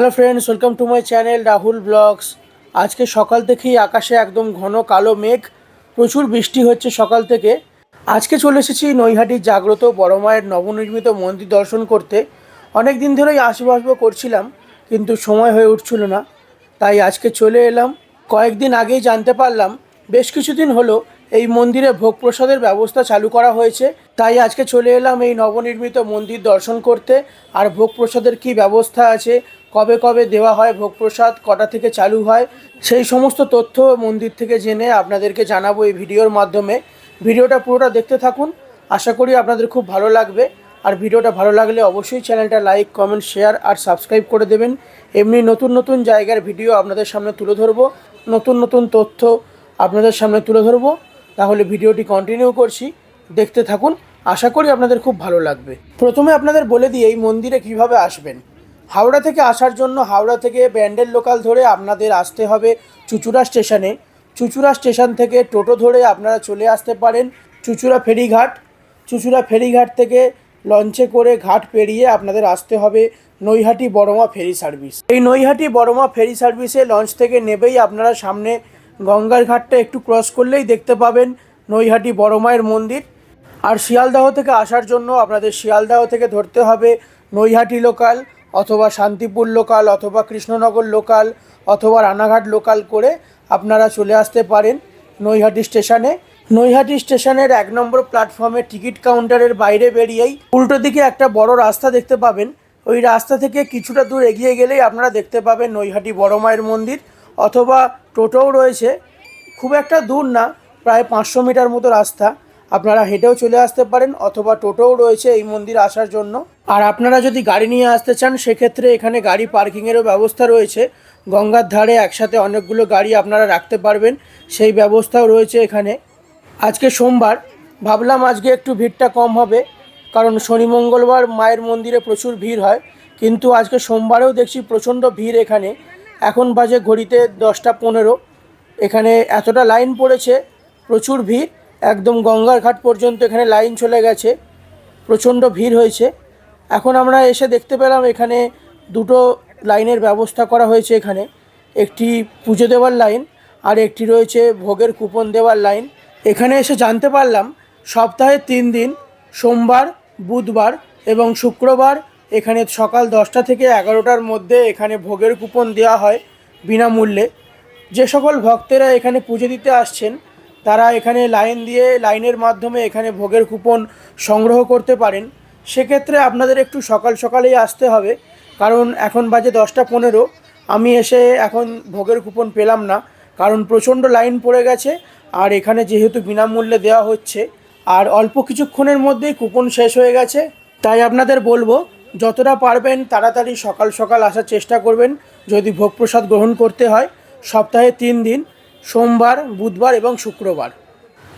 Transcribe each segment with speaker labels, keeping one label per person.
Speaker 1: Hello friends welcome to my channel Rahul vlogs আজকে সকাল থেকেই আকাশে একদম ঘন কালো মেঘ, প্রচুর বৃষ্টি হচ্ছে সকাল থেকে। আজকে চলে এসেছি নৈহাটির জাগ্রত বড় মায়ের নবনির্মিত মন্দির দর্শন করতে। অনেক দিন ধরেই আসব করছিলাম, কিন্তু সময় হয়ে উঠছিল না। তাই আজকে চলে এলাম। কয়েকদিন আগেই জানতে পারলাম, বেশ কিছুদিন হলো এই মন্দিরে ভোগ প্রসাদের ব্যবস্থা চালু করা হয়েছে। তাই আজকে চলে এলাম এই নবনির্মিত মন্দির দর্শন করতে। আর ভোগ প্রসাদের কী ব্যবস্থা আছে কবে কবে দেওয়া হয় ভোগ প্রসাদ কটা থেকে চালু হয়, সেই সমস্ত তথ্য মন্দির থেকে জেনে আপনাদেরকে জানাব এই ভিডিওর মাধ্যমে। ভিডিওটা পুরোটা দেখতে থাকুন, আশা করি আপনাদের খুব ভালো লাগবে। আর ভিডিওটা ভালো লাগলে অবশ্যই চ্যানেলটা লাইক, কমেন্ট, শেয়ার আর সাবস্ক্রাইব করে দেবেন। এমনি নতুন নতুন জায়গার ভিডিও আপনাদের সামনে তুলে ধরবো। নতুন নতুন তথ্য আপনাদের সামনে তুলে ধরবো। তাহলে ভিডিওটি কন্টিনিউ করছি, দেখতে থাকুন। আশা করি আপনাদের খুব ভালো লাগবে। প্রথমে আপনাদের বলে দিই এই মন্দিরে কীভাবে আসবেন। হাওড়া থেকে আসার জন্য হাওড়া থেকে ব্যান্ডেল লোকাল ধরে আপনাদের আসতে হবে চুচুড়া স্টেশনে। চুচুড়া স্টেশন থেকে টোটো ধরে আপনারা চলে আসতে পারেন চুচুড়া ফেরিঘাট। চুচুড়া ফেরিঘাট থেকে লঞ্চে করে ঘাট পেরিয়ে আপনাদের আসতে হবে নৈহাটি বড়মা ফেরি সার্ভিস। এই নৈহাটি বড়মা ফেরি সার্ভিসে লঞ্চ থেকে নেবেই আপনারা সামনে গঙ্গার ঘাটটা একটু ক্রস করলেই দেখতে পাবেন নৈহাটি বড়মায়ের মন্দির। আর শিয়ালদাহ থেকে আসার জন্য আপনাদের শিয়ালদাহ থেকে ধরতে হবে নৈহাটি লোকাল। অথবা শান্তিপুর লোকাল অথবা কৃষ্ণনগর লোকাল অথবা রানাঘাট লোকাল করে আপনারা চলে আসতে পারেন নৈহাটি স্টেশনে। নৈহাটি স্টেশনের এক নম্বর প্ল্যাটফর্মে টিকিট কাউন্টারের বাইরে বেরিয়েই উল্টো দিকে একটা বড় রাস্তা দেখতে পাবেন। ওই রাস্তা থেকে কিছুটা দূর এগিয়ে গেলেই আপনারা দেখতে পাবেন নৈহাটি বড় মায়ের মন্দির অথবা টোটোও রয়েছে। খুব একটা দূর না, প্রায় পাঁচশো মিটার মতো রাস্তা। আপনারা হেঁটেও চলে আসতে পারেন অথবা টোটোও রয়েছে এই মন্দির আসার জন্য। আর আপনারা যদি গাড়ি নিয়ে আসতে চান, সেক্ষেত্রে এখানে গাড়ি পার্কিংয়েরও ব্যবস্থা রয়েছে। গঙ্গার ধারে একসাথে অনেকগুলো গাড়ি আপনারা রাখতে পারবেন, সেই ব্যবস্থাও রয়েছে এখানে। আজকে সোমবার, ভাবলাম আজকে একটু ভিড়টা কম হবে, কারণ শনি মঙ্গলবার মায়ের মন্দিরে প্রচুর ভিড় হয়, কিন্তু আজকে সোমবারেও দেখছি প্রচণ্ড ভিড় এখানে। এখন বাজে ঘড়িতে দশটা পনেরো, এখানে এতটা লাইন পড়েছে, প্রচুর ভিড়। একদম গঙ্গার ঘাট পর্যন্ত এখানে লাইন চলে গেছে। প্রচণ্ড ভিড় হয়েছে। এখন আমরা এসে দেখতে পেলাম এখানে দুটো লাইনের ব্যবস্থা করা হয়েছে এখানে। একটি পুজো দেওয়ার লাইন আর একটি রয়েছে ভোগের কুপন দেওয়ার লাইন। এখানে এসে জানতে পারলাম, সপ্তাহে তিন দিন, সোমবার, বুধবার এবং শুক্রবার এখানে সকাল দশটা থেকে এগারোটার মধ্যে এখানে ভোগের কুপন দেওয়া হয় বিনামূল্যে। যে সকল ভক্তেরা এখানে পুজো দিতে আসছেন তারা এখানে লাইন দিয়ে লাইনের মাধ্যমে এখানে ভোগের কুপন সংগ্রহ করতে পারেন। সেক্ষেত্রে আপনাদের একটু সকাল সকালেই আসতে হবে। কারণ এখন বাজে দশটা পনেরো। আমি এসে এখন ভোগের কুপন পেলাম না। কারণ প্রচণ্ড লাইন পড়ে গেছে। আর এখানে যেহেতু বিনামূল্যে দেওয়া হচ্ছে, আর অল্প কিছুক্ষণের মধ্যেই কুপন শেষ হয়ে গেছে, তাই আপনাদের বলব, যতটা পারবেন তাড়াতাড়ি সকাল সকাল আসার চেষ্টা করবেন। যদি ভোগ প্রসাদ গ্রহণ করতে হয়, সপ্তাহে তিন দিন। সোমবার, বুধবার এবং শুক্রবার।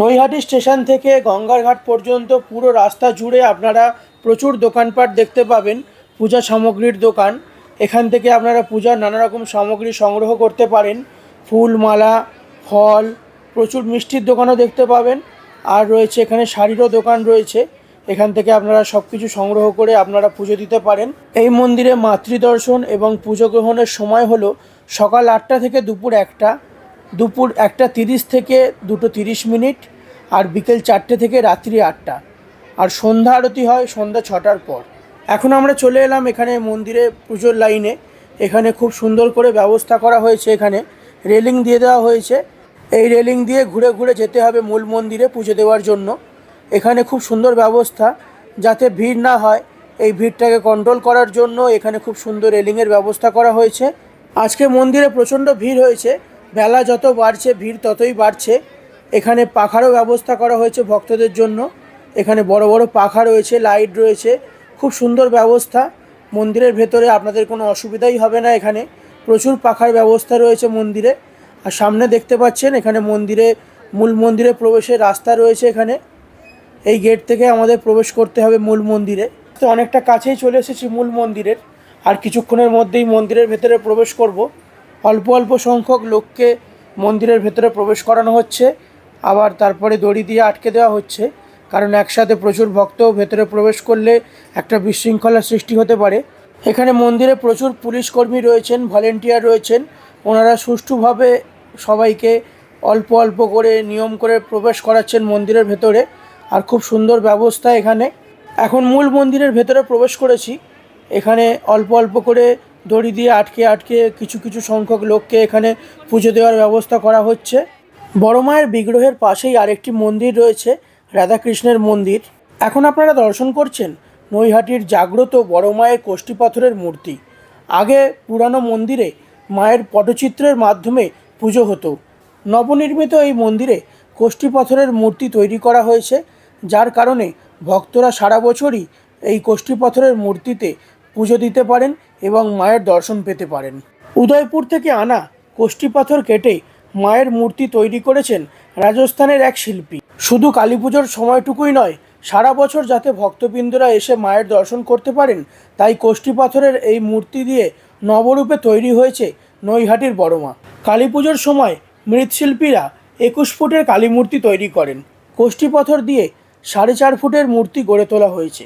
Speaker 1: নৈহাটি স্টেশন থেকে গঙ্গার ঘাট পর্যন্ত পুরো রাস্তা জুড়ে আপনারা প্রচুর দোকানপাট দেখতে পাবেন, পূজা সামগ্রীর দোকান। এখান থেকে আপনারা পূজার নানা রকম সামগ্রী সংগ্রহ করতে পারেন ফুল মালা ফল, প্রচুর মিষ্টির দোকানও দেখতে পাবেন। আর রয়েছে এখানে শাড়িরও দোকান রয়েছে, এখান থেকে আপনারা সব কিছু সংগ্রহ করে আপনারা পুজো দিতে পারেন। এই মন্দিরে মাতৃদর্শন এবং পুজো গ্রহণের সময় হলো সকাল আটটা থেকে দুপুর একটা। দুপুর একটা তিরিশ থেকে দুটো তিরিশ মিনিট আর বিকেল চারটে থেকে রাত্রি আটটা। আর সন্ধ্যা আরতি হয় সন্ধ্যা ছটার পর। এখন আমরা চলে এলাম এখানে মন্দিরে পুজোর লাইনে। এখানে খুব সুন্দর করে ব্যবস্থা করা হয়েছে এখানে। রেলিং দিয়ে দেওয়া হয়েছে। এই রেলিং দিয়ে ঘুরে ঘুরে যেতে হবে মূল মন্দিরে পুজো দেওয়ার জন্য। এখানে খুব সুন্দর ব্যবস্থা যাতে ভিড় না হয় এই ভিড়টাকে কন্ট্রোল করার জন্য এখানে খুব সুন্দর রেলিংয়ের ব্যবস্থা করা হয়েছে। আজকে মন্দিরে প্রচণ্ড ভিড় হয়েছে। বেলা যত বাড়ছে, ভিড় ততই বাড়ছে। এখানে পাখারও ব্যবস্থা করা হয়েছে ভক্তদের জন্য। এখানে বড় বড় পাখা রয়েছে, লাইট রয়েছে। খুব সুন্দর ব্যবস্থা। মন্দিরের ভেতরে আপনাদের কোনো অসুবিধাই হবে না এখানে। প্রচুর পাখার ব্যবস্থা রয়েছে মন্দিরে। আর সামনে দেখতে পাচ্ছেন, এখানে মন্দিরে, মূল মন্দিরে প্রবেশের রাস্তা রয়েছে এখানে। এই গেট থেকে আমাদের প্রবেশ করতে হবে মূল মন্দিরে। তো অনেকটা কাছেই চলে এসেছি মূল মন্দিরের। আর কিছুক্ষণের মধ্যেই মন্দিরের ভেতরে প্রবেশ করব। অল্প অল্প সংখ্যক লোককে মন্দিরের ভেতরে প্রবেশ করানো হচ্ছে। আবার তারপরে দড়ি দিয়ে আটকে দেওয়া হচ্ছে। কারণ একসাথে প্রচুর ভক্ত ভেতরে প্রবেশ করলে একটা বিশৃঙ্খলার সৃষ্টি হতে পারে। এখানে মন্দিরে প্রচুর পুলিশ কর্মী রয়েছেন, ভলেন্টিয়ার রয়েছেন। ওনারা সুষ্ঠুভাবে সবাইকে অল্প অল্প করে নিয়ম করে প্রবেশ করাচ্ছেন মন্দিরের ভেতরে। আর খুব সুন্দর ব্যবস্থা এখানে। এখন মূল মন্দিরের ভেতরে প্রবেশ করেছি। এখানে অল্প অল্প করে দড়ি দিয়ে আটকে আটকে কিছু কিছু সংখ্যক লোককে এখানে পুজো দেওয়ার ব্যবস্থা করা হচ্ছে। বড় মায়ের বিগ্রহের পাশেই আরেকটি মন্দির রয়েছে, রাধাকৃষ্ণের মন্দির। এখন আপনারা দর্শন করছেন নৈহাটির জাগ্রত বড় মায়ের কোষ্ঠী পাথরের মূর্তি। আগে পুরানো মন্দিরে মায়ের পটচিত্রের মাধ্যমে পুজো হতো। নবনির্মিত এই মন্দিরে কোষ্ঠী পাথরের মূর্তি তৈরি করা হয়েছে, যার কারণে ভক্তরা সারা বছরই এই কোষ্ঠী পাথরের মূর্তিতে পুজো দিতে পারেন এবং মায়ের দর্শন পেতে পারেন। উদয়পুর থেকে আনা কোষ্ঠী পাথর কেটে মায়ের মূর্তি তৈরি করেছেন রাজস্থানের এক শিল্পী। শুধু কালী পুজোর সময়টুকুই নয়, সারা বছর যাতে ভক্তবৃন্দরা এসে মায়ের দর্শন করতে পারেন, তাই কোষ্ঠী পাথরের এই মূর্তি দিয়ে নবরূপে তৈরি হয়েছে নৈহাটির বড়মা। কালী পুজোর সময় মৃৎশিল্পীরা একুশ ফুটের কালী মূর্তি তৈরি করেন। কোষ্ঠী পাথর দিয়ে সাড়ে চার ফুটের মূর্তি গড়ে তোলা হয়েছে।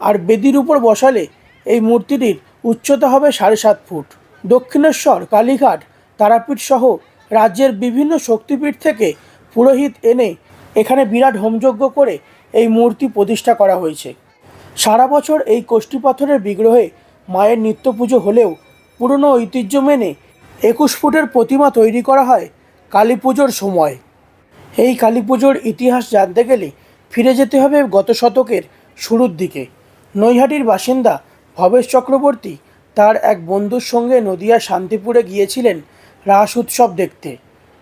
Speaker 1: আর বেদির উপর বসালে এই মূর্তিটির উচ্চতা হবে সাড়ে সাত ফুট। দক্ষিণেশ্বর, কালীঘাট, তারাপীঠ সহ রাজ্যের বিভিন্ন শক্তিপীঠ থেকে পুরোহিত এনে এখানে বিরাট হোমযজ্ঞ করে এই মূর্তি প্রতিষ্ঠা করা হয়েছে। সারা বছর এই পাথরের বিগ্রহে মায়ের নিত্য পুজো হলেও পুরনো ঐতিহ্য মেনে একুশ ফুটের প্রতিমা তৈরি করা হয় কালী পুজোর সময়। এই কালী পুজোর ইতিহাস জানতে গেলে ফিরে যেতে হবে গত শতকের শুরুর দিকে। নৈহাটির বাসিন্দা ভবেশ চক্রবর্তী তার এক বন্ধুর সঙ্গে নদিয়া শান্তিপুরে গিয়েছিলেন রাস উৎসব দেখতে।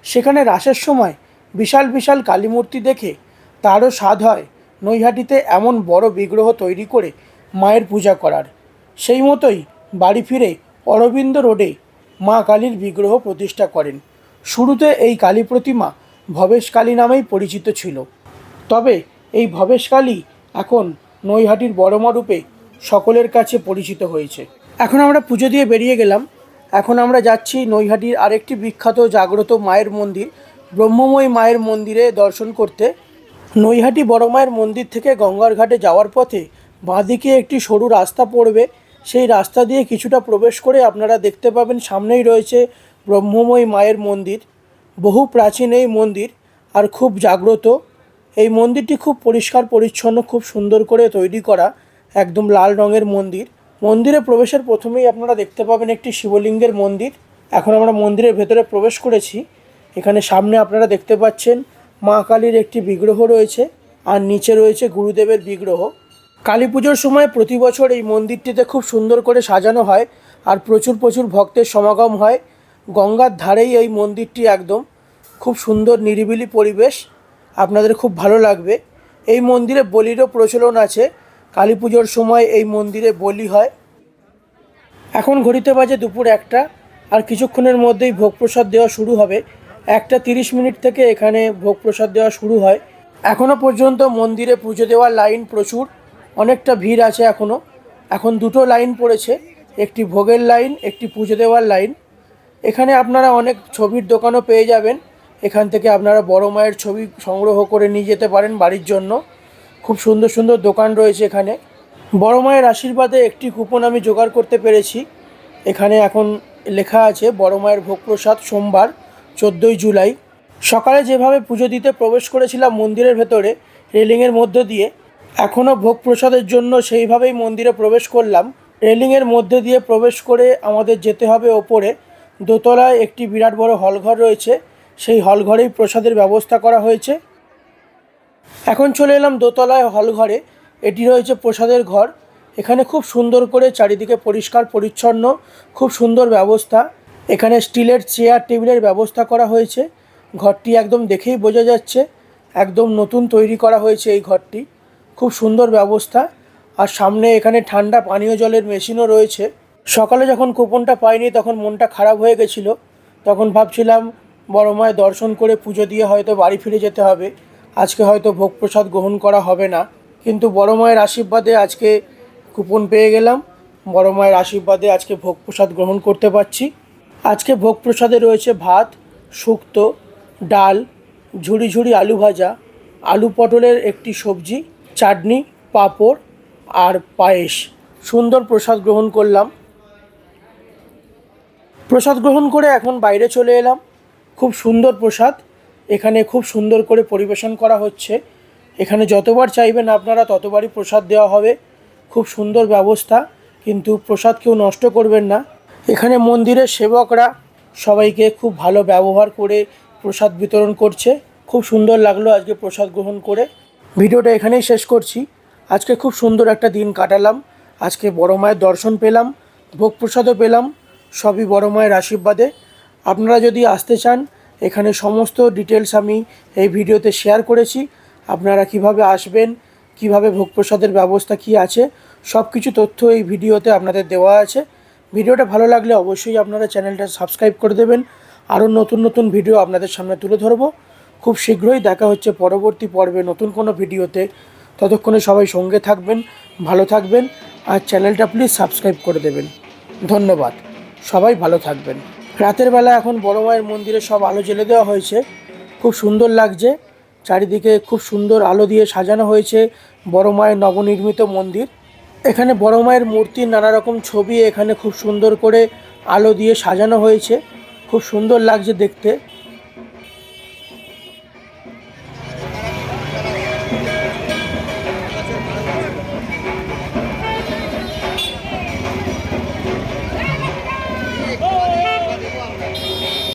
Speaker 1: সেখানে রাসের সময় বিশাল বিশাল কালীমূর্তি দেখে তারও স্বাদ হয় নৈহাটিতে এমন বড় বিগ্রহ তৈরি করে মায়ের পূজা করার। সেই মতোই বাড়ি ফিরে অরবিন্দ রোডে মা কালীর বিগ্রহ প্রতিষ্ঠা করেন। শুরুতে এই কালী প্রতিমা ভবেশ কালী নামেই পরিচিত ছিল। তবে এই ভবেশ কালী এখন নৈহাটির বড়মা রূপে সকলের কাছে পরিচিত হয়েছে। এখন আমরা পুজো দিয়ে বেরিয়ে গেলাম। এখন আমরা যাচ্ছি নৈহাটির আরেকটি বিখ্যাত জাগ্রত মায়ের মন্দির, ব্রহ্মময়ী মায়ের মন্দিরে দর্শন করতে। নৈহাটি বড় মায়ের মন্দির থেকে গঙ্গার ঘাটে যাওয়ার পথে বাঁদিকে একটি সরু রাস্তা পড়বে। সেই রাস্তা দিয়ে কিছুটা প্রবেশ করে আপনারা দেখতে পাবেন সামনেই রয়েছে ব্রহ্মময়ী মায়ের মন্দির। বহু প্রাচীন এই মন্দির আর খুব জাগ্রত। এই মন্দিরটি খুব পরিষ্কার, পরিচ্ছন্ন, খুব সুন্দর করে তৈরি করা। একদম লাল রঙের মন্দির। মন্দিরে প্রবেশের প্রথমেই আপনারা দেখতে পাবেন একটি শিবলিঙ্গের মন্দির। এখন আমরা মন্দিরের ভেতরে প্রবেশ করেছি। এখানে সামনে আপনারা দেখতে পাচ্ছেন মা কালীর একটি বিগ্রহ রয়েছে আর নিচে রয়েছে গুরুদেবের বিগ্রহ। কালী পুজোর সময় প্রতি বছর এই মন্দিরটিতে খুব সুন্দর করে সাজানো হয় আর প্রচুর প্রচুর ভক্তের সমাগম হয়। গঙ্গার ধারেই এই মন্দিরটি একদম। খুব সুন্দর নিরিবিলি পরিবেশ। আপনাদের খুব ভালো লাগবে। এই মন্দিরে বলিরও প্রচলন আছে। কালী পুজোর সময় এই মন্দিরে বলি হয়। এখন ঘড়িতে বাজে দুপুর একটা, আর কিছুক্ষণের মধ্যেই ভোগ প্রসাদ দেওয়া শুরু হবে। একটা তিরিশ মিনিট থেকে এখানে ভোগ প্রসাদ দেওয়া শুরু হয়। এখনও পর্যন্ত মন্দিরে পুজো দেওয়ার লাইন প্রচুর, অনেকটা ভিড় আছে এখনও এখন দুটো লাইন পড়েছে, একটি ভোগের লাইন, একটি পুজো দেওয়ার লাইন। এখানে আপনারা অনেক ছবির দোকানও পেয়ে যাবেন। এখান থেকে আপনারা বড় মায়ের ছবি সংগ্রহ করে নিয়ে যেতে পারেন বাড়ির জন্য। খুব সুন্দর সুন্দর দোকান রয়েছে এখানে। বড় মায়ের আশীর্বাদে একটি কুপন আমি জোগাড় করতে পেরেছি। এখানে এখন লেখা আছে, বড় মায়ের ভোগ প্রসাদ সোমবার, চোদ্দোই জুলাই। সকালে যেভাবে পুজো দিতে প্রবেশ করেছিলাম মন্দিরের ভেতরে, রেলিংয়ের মধ্য দিয়ে এখনও ভোগ প্রসাদের জন্য সেইভাবেই মন্দিরে প্রবেশ করলাম। রেলিংয়ের মধ্যে দিয়ে প্রবেশ করে আমাদের যেতে হবে ওপরে। দোতলায় একটি বিরাট বড় হলঘর রয়েছে। সেই হলঘরেই প্রসাদের ব্যবস্থা করা হয়েছে। এখন চলে এলাম দোতলায় হল ঘরে। এটি রয়েছে প্রসাদের ঘর। এখানে খুব সুন্দর করে চারিদিকে পরিষ্কার, পরিচ্ছন্ন, খুব সুন্দর ব্যবস্থা। এখানে স্টিলের চেয়ার, টেবিলের ব্যবস্থা করা হয়েছে। ঘরটি একদম দেখেই বোঝা যাচ্ছে, একদম নতুন তৈরি করা হয়েছে এই ঘরটি। খুব সুন্দর ব্যবস্থা। আর সামনে এখানে ঠান্ডা পানীয় জলের মেশিনও রয়েছে। সকালে যখন কুপনটা পাইনি তখন মনটা খারাপ হয়ে গেছিল। তখন ভাবছিলাম, বড় মায়ের দর্শন করে পুজো দিয়ে হয়তো বাড়ি ফিরে যেতে হবে। আজকে হয়তো ভোগ প্রসাদ গ্রহণ করা হবে না। কিন্তু বড় মায়ের আশীর্বাদে আজকে কুপন পেয়ে গেলাম। বড় মায়ের আশীর্বাদে আজকে ভোগ প্রসাদ গ্রহণ করতে পারছি। আজকে ভোগ প্রসাদে রয়েছে ভাত, শুক্তো, ডাল, ঝুড়ি ঝুড়ি আলু ভাজা, আলু পটলের একটি সবজি, চাটনি, পাঁপড় আর পায়েস। সুন্দর প্রসাদ গ্রহণ করলাম। প্রসাদ গ্রহণ করে এখন বাইরে চলে এলাম। খুব সুন্দর প্রসাদ। এখানে খুব সুন্দর করে পরিবেশন করা হচ্ছে। এখানে যতবার চাইবেন আপনারা ততবারই প্রসাদ দেওয়া হবে। খুব সুন্দর ব্যবস্থা, কিন্তু প্রসাদ কেউ নষ্ট করবেন না। এখানে মন্দিরের সেবকরা সবাইকে খুব ভালো ব্যবহার করে প্রসাদ বিতরণ করছে। খুব সুন্দর লাগল আজকে প্রসাদ গ্রহণ করে। ভিডিওটা এখানেই শেষ করছি। আজকে খুব সুন্দর একটা দিন কাটালাম। আজকে বড় মায়ের দর্শন পেলাম, ভোগ প্রসাদও পেলাম, সবই বড় মায়ের আশীর্বাদে। আপনারা যদি আসতে চান এখানে সমস্ত ডিটেলস আমি এই ভিডিওতে শেয়ার করেছি। আপনারা কীভাবে আসবেন, কীভাবে ভোগ প্রসাদের ব্যবস্থা কি আছে সব কিছু তথ্য এই ভিডিওতে আপনাদের দেওয়া আছে। ভিডিওটা ভালো লাগলে অবশ্যই আপনারা চ্যানেলটা সাবস্ক্রাইব করে দেবেন। আরও নতুন নতুন ভিডিও আপনাদের সামনে তুলে ধরবো। খুব শীঘ্রই দেখা হচ্ছে পরবর্তী পর্বে নতুন কোনো ভিডিওতে। ততক্ষণে সবাই সঙ্গে থাকবেন, ভালো থাকবেন, আর চ্যানেলটা প্লিজ সাবস্ক্রাইব করে দেবেন। ধন্যবাদ। সবাই ভালো থাকবেন। রাতের বেলা এখন বড় মায়ের মন্দিরে সব আলো জ্বেলে দেওয়া হয়েছে। খুব সুন্দর লাগছে। চারিদিকে খুব সুন্দর আলো দিয়ে সাজানো হয়েছে বড় মায়ের নবনির্মিত মন্দির। এখানে বড় মায়ের মূর্তির নানা রকম ছবি এখানে খুব সুন্দর করে আলো দিয়ে সাজানো হয়েছে। খুব সুন্দর লাগছে দেখতে।